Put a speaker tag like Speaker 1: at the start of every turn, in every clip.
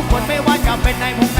Speaker 1: ทุก
Speaker 2: คนไม่ว่าจะเป็นในมุ
Speaker 1: ม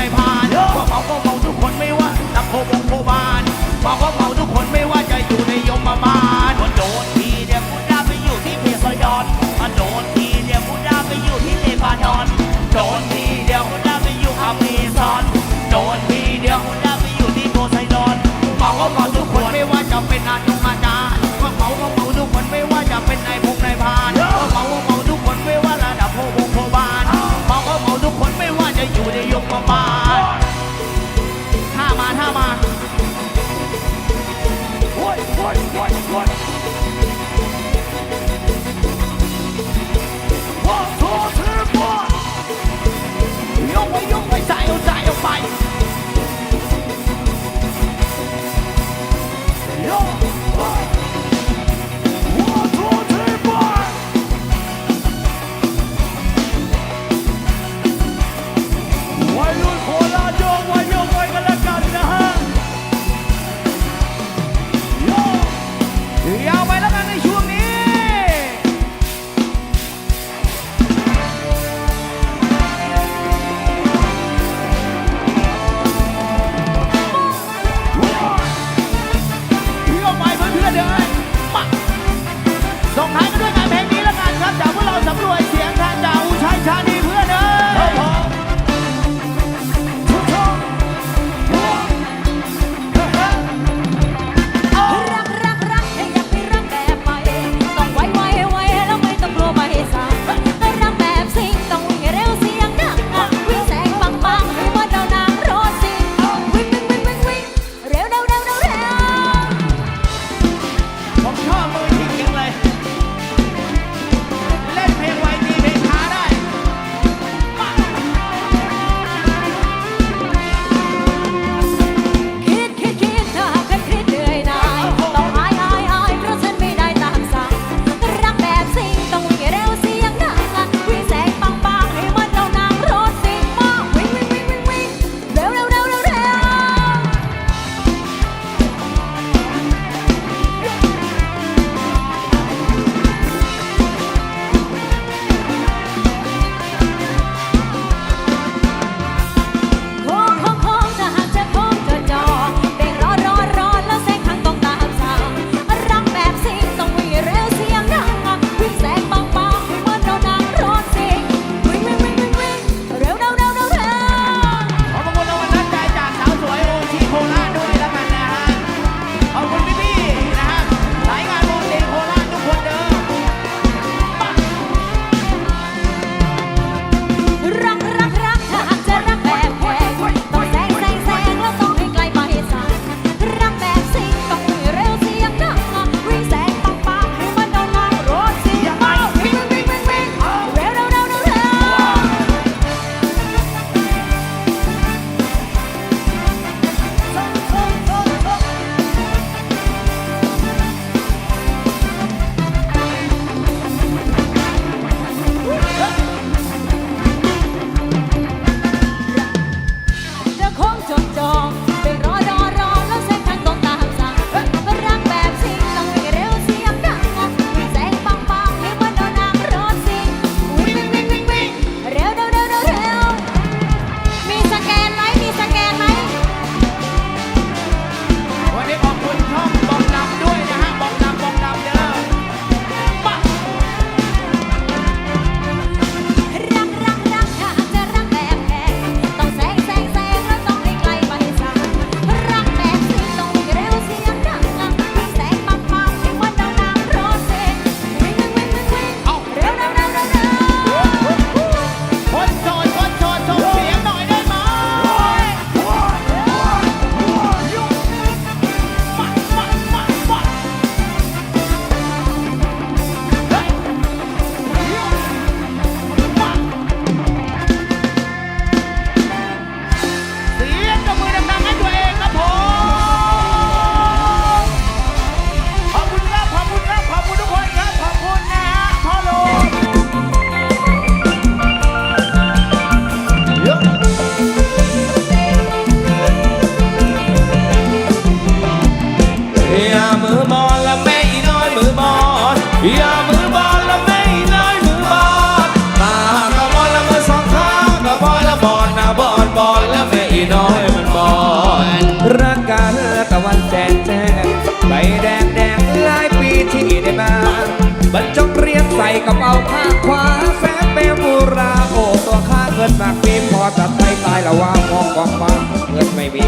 Speaker 1: เงิ
Speaker 2: นมากมีพอตัด
Speaker 1: ไป
Speaker 3: ตาย
Speaker 2: ละว่ามองกองฟ้าเงินไม่มี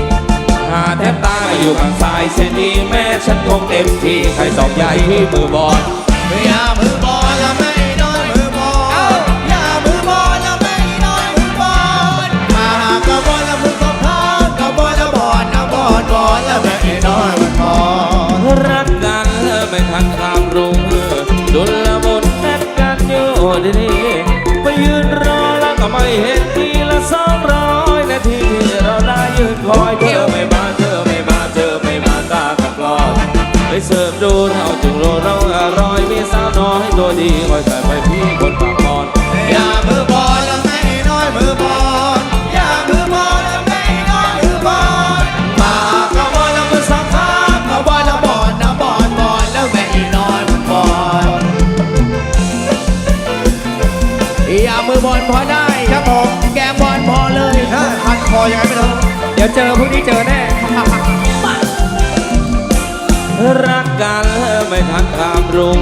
Speaker 2: หาแทบตายอยู่ข้างซ้ายเส้นนี้แม่ฉันคงเต็มที่ใครสอบใหญ่ที่มือบอล ดี๋ยวเจอพ
Speaker 4: วกนี้
Speaker 2: เจอแน่ รักกันไม่ทันข้ามรุ่ง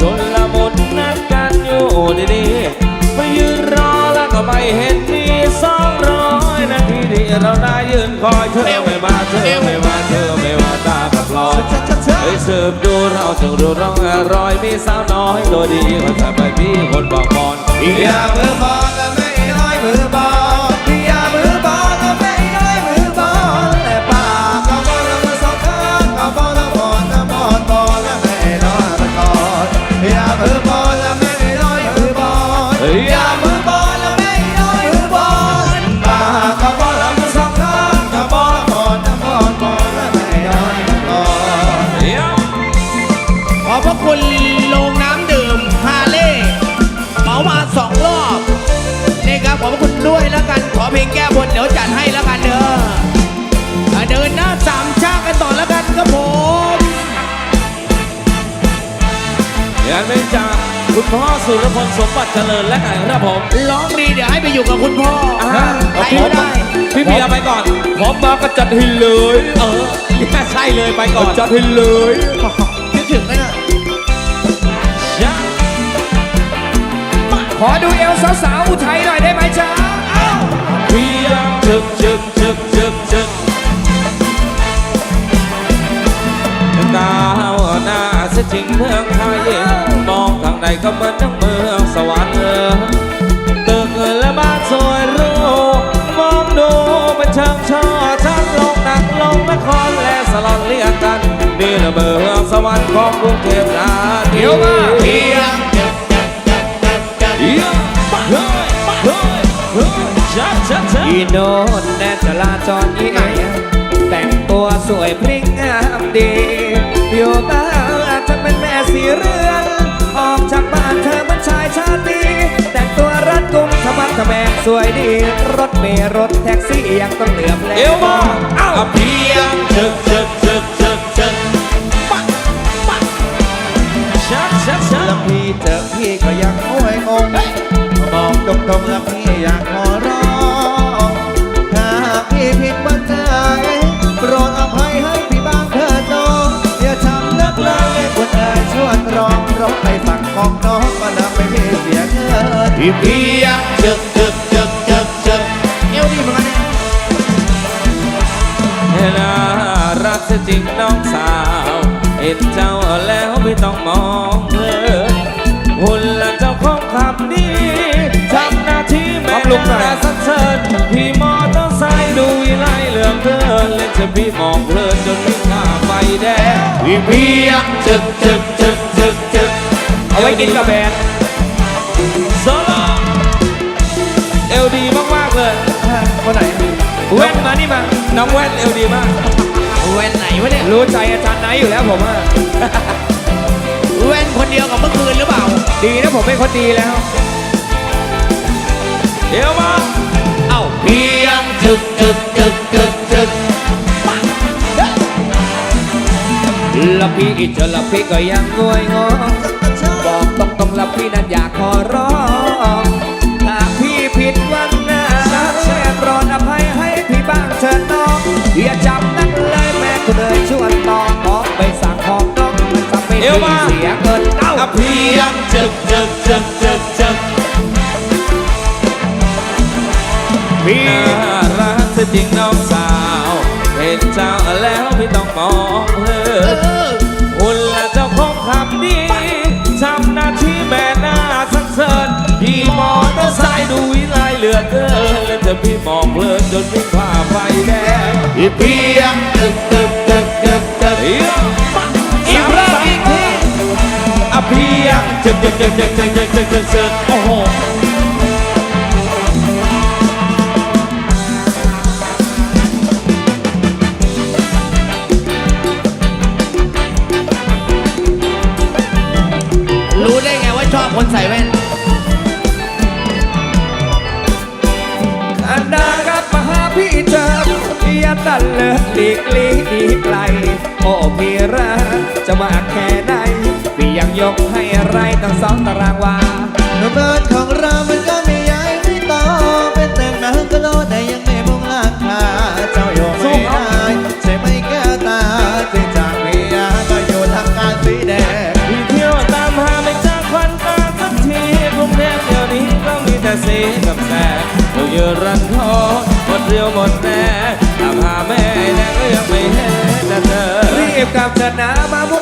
Speaker 2: ชนละมุนนัดกันอยู่ดีๆไปยืนรอแล้วก็ไม่เห็นมีสองร้อยนาทีที่เราได้ยืนคอยเธอไม่มาเธอไม่มาเธอไม่มาตากับลอยไปเสิร์ฟดูเราจึงรู้ร้องอร่อยมีสาวน้อยตัวดีคนสบายพี่คนบอกบอล
Speaker 4: อย่ามือบอล
Speaker 2: สุรพลสมบัติเจริญและไงครับผม
Speaker 4: ร้องดีเดี๋ยวให้ไปอยู่กับคุณพ่อใครก็ได้
Speaker 2: พี่เบียร์ไปก่อนพร้อมมาก็จัดให้เลย เออใช่เลยไปก่อนจัดให้เลย
Speaker 4: คิดถึงไหมน่ะ
Speaker 2: ขอดูเอวสาวๆอุทัยหน่อยได้ไหมจ๊ะเพียงชึกชึกชึกชึกชึกดาวหน้าเสียจริงเมืองไทยมองทาง ใดก็เหมือนทั้งเมืองสวรรค์เออตึกและบ้านสวยรูมองดูเป็นเชิงช่อทั้งลงหนักลงนครและสลอนเรียกกันนี่ละเมืองสวรรค์ของกรุงเทพนา
Speaker 4: เดียวมาเพียง
Speaker 2: อีโนนแนจราจรยี่แต่งตัวสวยพริ้งงามดี อยู่บ้านอาจจะเป็นแม่สีเรือน ชายชาตรีแต่งตัวรัดกุมทมัดทแมงสวยดี รถเมล์รถแท็กซี่ยังต้องเหลือบแลเอวมาเอ้าเพียงชึกชึกชึกชึกชึกชักชักชัก
Speaker 4: แล้วพี่เจอพี่ก็ยังโอ้ยงงมองตรงๆแล้วพี่อยากขอร้อง พี่เพียงจึกจึกจึกจึกจึกเอวดีเหมือนกันเนี่ย
Speaker 2: น่ารักเสียจริงน้องสาวเห็นเจ้าแล้วไม่ต้องมองเลยหุ่นละเจ้าของคำดีทำหน้าที่แม่แต่สันเสริญพี่มอเตอร์ไซค์ดูวิไลเหลืองเกินเล่นจะพี่มองเพลินจนวิ่งข้าไฟแดง
Speaker 4: พี่เพียงจึกจึกจึกจึกจึก
Speaker 2: เอาไว้กินกับแบ แว่นมานี่มาน้องแว่นเอลดีมาก
Speaker 4: แว่นไหนวะเนี่ย
Speaker 2: รู้ใจอาจารย์ไนท์อยู่แล้วผมอะ
Speaker 4: แว่นคนเดียวกับเมื่อคืนหรือเปล่า
Speaker 2: ดีนะผมเป็นคนดีแล้ว เดี๋ยวมา เอ้า
Speaker 4: เพียงจึกจึกจึกจึกจึก
Speaker 2: ละพี่อิจละพี่ก็ยังงวยงอบอกตรงๆละพี่นั้นอยากขอร้องถ้าพี่ผิดวันหน้า วนตองออกไปสั่งของน้องมันทำให้พี่เสียเงินเอ้า
Speaker 5: เพียงจึกจึกจึกจึกจึก
Speaker 1: พี่
Speaker 5: น่ารักเสียจริงน้องสาว เห็นเจ้าแล้วพี่ต้องมองเพลินคุณและเจ้าของคำดีทำหน้าที่แม่หน้าสังเสริญพี่มอเตอร์ไซค์ดูวิไลเหลือเกินและจะพี่มองเพลินจนวิ่งผ่าไฟแดง
Speaker 2: พี่เพียงตึกตึกตึกตึกตึก
Speaker 5: เพียงจึกจึกจึกจึกจึกจึกจึกจึกจึกโอ้โห
Speaker 2: ไร
Speaker 5: ตั้งสองตารางวา
Speaker 4: หนุ่มเบิร์ดของเรามันก็ไม่ย้ายไม่ต่อเป็นแต่งหนังก็โลดแต่ยังไม่มุ่งลางคาเจ้าอยู่ไม่ได้ใช่ไหมแก้วตาที่จากเมียก็อยู่ทางการสีแดง
Speaker 5: พี่เที่ยวตามหาไม่จากควันตาสักทีกรุงเทพเดี๋ยวนี้ก็มีแต่สีกับแสงเราเยืนรันทอหมดเรียวหมดแรงตามหาแม่แดงก็ยังไม่เห็นแต่เธอรีบกลับเถอะนะมาบุก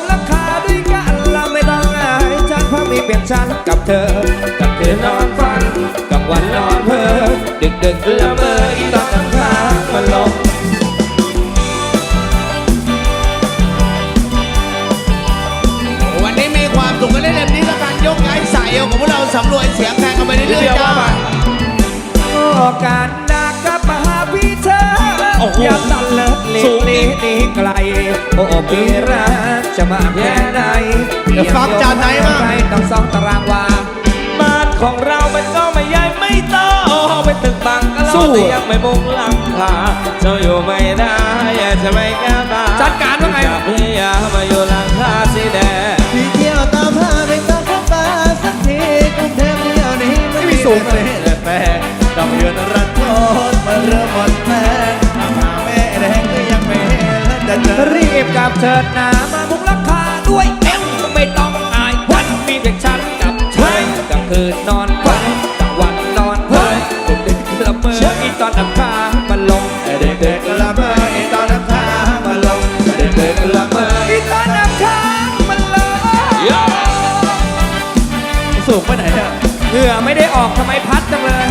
Speaker 5: นเพราะมีเพียงฉันกับเธอ กับคืนนอนฝัน กับวันนอนเพ้อดึกดึกๆละเมออีตอนน้ำค้างมันลง
Speaker 2: วันนี้มีความสุขกันเล่นแบบนี้กับการยกย้ายสายเอวของพวกเราสำรวจเสียงแข่งกันไปเรื่อยๆจ้า
Speaker 5: โอกาสหนักกลับมาหาพี่เธอ
Speaker 1: โอ้โห
Speaker 5: อย่าตันเลิกหลี
Speaker 1: สู
Speaker 5: ก
Speaker 1: ง
Speaker 5: หนี
Speaker 1: อีก
Speaker 5: หนีไกล โอ้พี่รักจะมาแค่ไหน
Speaker 2: เดี๋ยวฟังจานไหนบ้าง
Speaker 5: ไปต้องสองตารางวาบ้านของเรามันก็ไม่ใหญ่ไม่โตเป็นตึกบังก็เราแต่ยังไม่มุงหลังคาเจ้าอยู่ไม่ได้อยากจะไม่แก้วตา
Speaker 1: จัดการว่าไง
Speaker 5: อยากพี่อยากมาอยู่หลังคาสีแดง
Speaker 4: พี่เที่ยวตามหาไม่ต้องเข้าตาสักทีกรุงเทพเดียวนี้ไม่มีสูงเลยแต่แปลงต้องยืนรันทดมาเริ่มหมดแรง จะเจอ
Speaker 5: รีบกลับเถิดนามามุกราคาด้วยเอ็มไม่ต้องอายวันมีเพียงฉันกับเธอกลางคืนนอนฝันกลางวันนอนเพ้อดึกดึกๆละเมออีตอนน้ำค้ามันลง
Speaker 4: เด็กๆละเมออ้ตอนน้ำค้างมาลงเด็กๆละเมอ
Speaker 5: อีตอนน้ำค้ามันลง
Speaker 4: สูงไปไหนเนี่ย
Speaker 5: เหงื่อไม่ได้ออกทำไมพัดจังเลย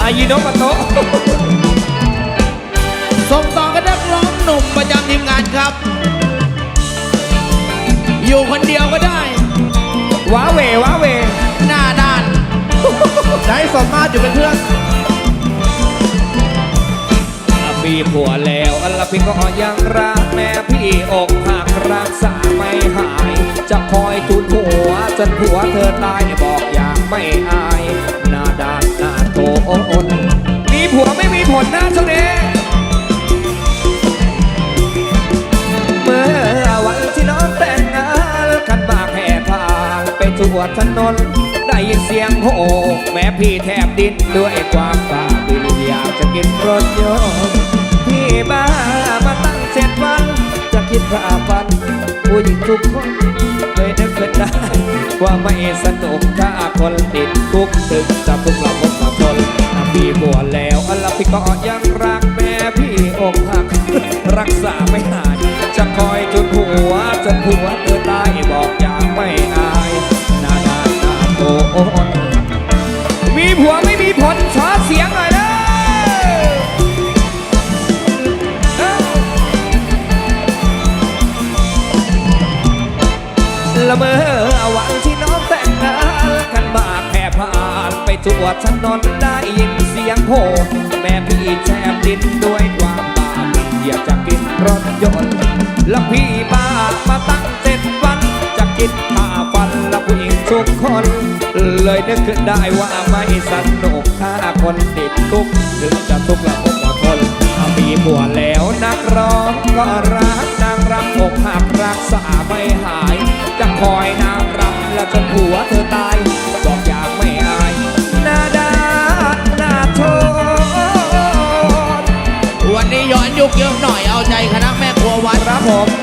Speaker 5: อายินกะโตะ
Speaker 2: ส่งต่อกันนักร้องหนุ่มประจำทีมงานครับ อยู่คนเดียวก็ได้
Speaker 5: ว้าเหวว้าเหว
Speaker 2: หน้าด้าน
Speaker 4: ใช้สมมาตรอยู่เป็นเพื่อน
Speaker 5: มีผัวแล้วอัลลพี่ก็ยังรักแม่พี่อกหักรักษาไม่หาย จะคอยทุนหัวจนผัวเธอตายบอกอย่างไม่อาย หน้าด้านหน้าโตอนมีผัวไม่มีผลนะช่วงนี้ ทั่วถนน ได้ยินเสียงโหแม่พี่แทบดิ้นด้วยความบ้าบินอยากจะกินรถยนต์พี่บ้ามาตั้งเจ็ดวัน จะคิดว่าฟันผู้หญิงทุกคนเคยนึกขึ้นได้ ว่าไม่สนุกถ้าคนติดคุกถึงจะทุกข์เราพบกับทนถ้าพี่บวชแล้วอัลลพี่ก็ยังรักแม่พี่อกหัก รักษาไม่หาย จะคอยจนหัวจนหัวเธอตายบอกอย่า โตโอนมีผัวไม่มีผลขอเสียงหน่อยนะเอ้าละเมอวันที่น้องแต่งงานกันบากแผ่ผ่านไปทั่วถนนได้ยินเสียงโหแม่พี่แทบดิ้นด้วยความบาปอยากจะกินรถยนต์แล้วพี่บ้ามาตั้งเจ็ดวันจะกินข ทุกคน เลยนึกขึ้นได้ว่าไม่สนุกถ้าคนติดคุกถึงจะทุกข์และอกอดทนถ้ามีผัวแล้วนักร้องก็รักนางรำอกหักรักษาไม่หาย จะคอยนางรำแล้วจนผัวเธอตายบอกอยากไม่อายหน้าด้านหน้าโทษ
Speaker 2: วันนี้ย้อนยุคเยอะหน่อยเอาใจคณะแม่ครัววัด
Speaker 5: ครับผม